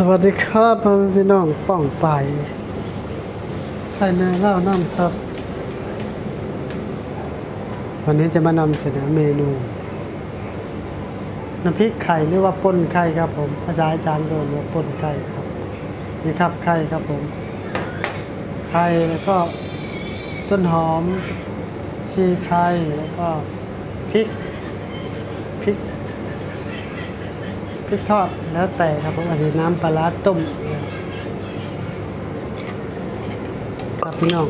สวัสดีครับพี่น้องป้องไปใครแม่เล่าน้ำครับ วันนี้จะมานำเสนอเมนูน้ำพริกไข่หรือว่าป่นไข่ครับผมภาษาอีสานเรียกว่าป่นไข่ครับ นี่ครับไข่ครับผม ไข่แล้วก็ต้นหอมชีไข่แล้วก็พริกพริก พริกทอดแล้วแต่ครับผมอันนี้น้ำปลาร้าต้มครับพี่น้อง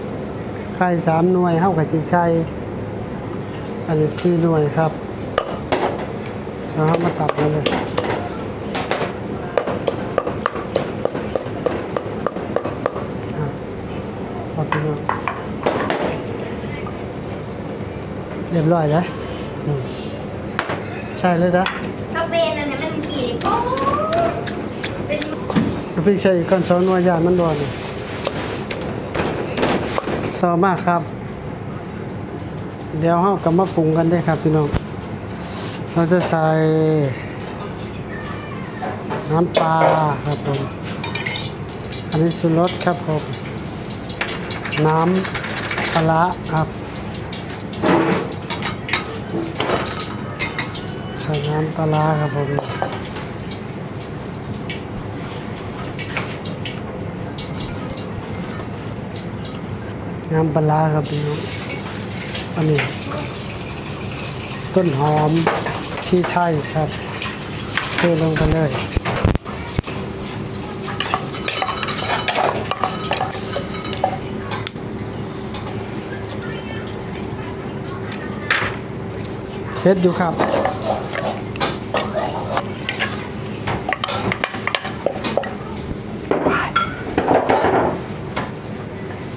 ไข่สามหน่วยเท่ากับจีชัยอันนี้สี่หน่วยครับเราเอามาตัดมาเลยอะครับพี่น้องเรียบร้อยแล้ว ใช่เลยนะก็เป็นอันนี้มันกี่โอ้เป็นพี่ใช้ก้อนสองหน่วยยานมันบ่อนต่อมาครับ เดี๋ยวเรากลับมาปรุงกันได้ครับพี่น้อง เราจะใส่น้ำปลาครับผม อันนี้สุรสครับผม น้ำปลาร้าครับ ส่น้ำปลาครับผมน้ำปลาครับพี่น้องอันนี้ต้นหอมที่ไทยครับเทลงไปเลยเช็ดอยู่ครับ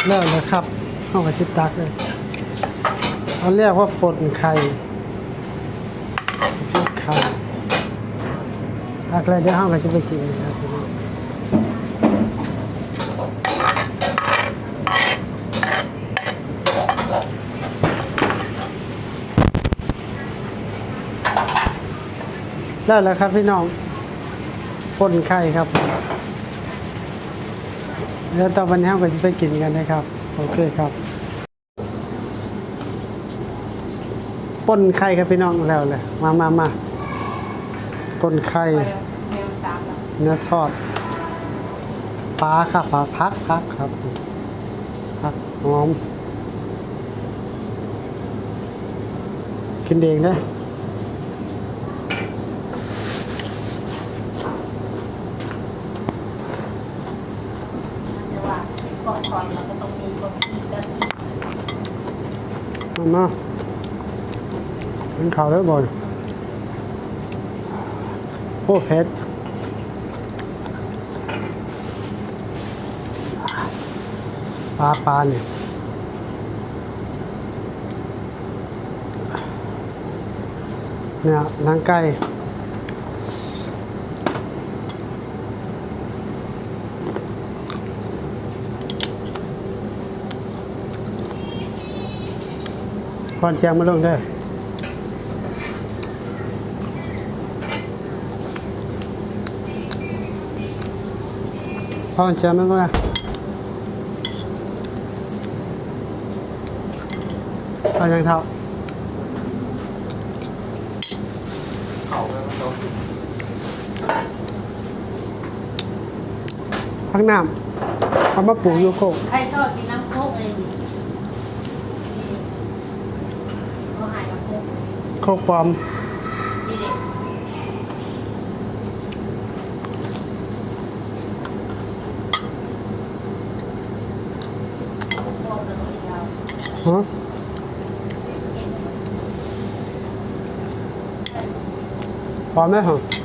เริ่มเลยครับเข้ากับชิตักเลยเขาเรียกว่าป่นไข่พริกไข่ตักเลยเดี๋ยวเข้ากับจะไปกินนะครับพี่น้แล้วครับพี่น้องป่นไข่ครับ เดี๋ยวต่อวันนี้เราก็จะไปกินกันนะครับ โอเคครับป่นไข่ครับพี่น้องแล้วเลยมามามาป่นไข่เนื้อทอดปลาครับปลาพักพักครับพักหอมกินเองนะ แต่ว่า ก่อนก่อนเราก็ต้องมีคนที่แล้วที่มามากินข้าวได้บ่อยโอ้เผ็ดปลาปลาเนี่ยเนี่ยหนังไก่ ก่อนเชียงมาลงเด้อก่อนเชียงมาลงนะเอาอย่างเท่าพักน้ำเอามาปลูกโยโกะใครชอบกินน้ำโคกเลยเขาหายน้ำโคก ข้อความฮะพอไหมฮะ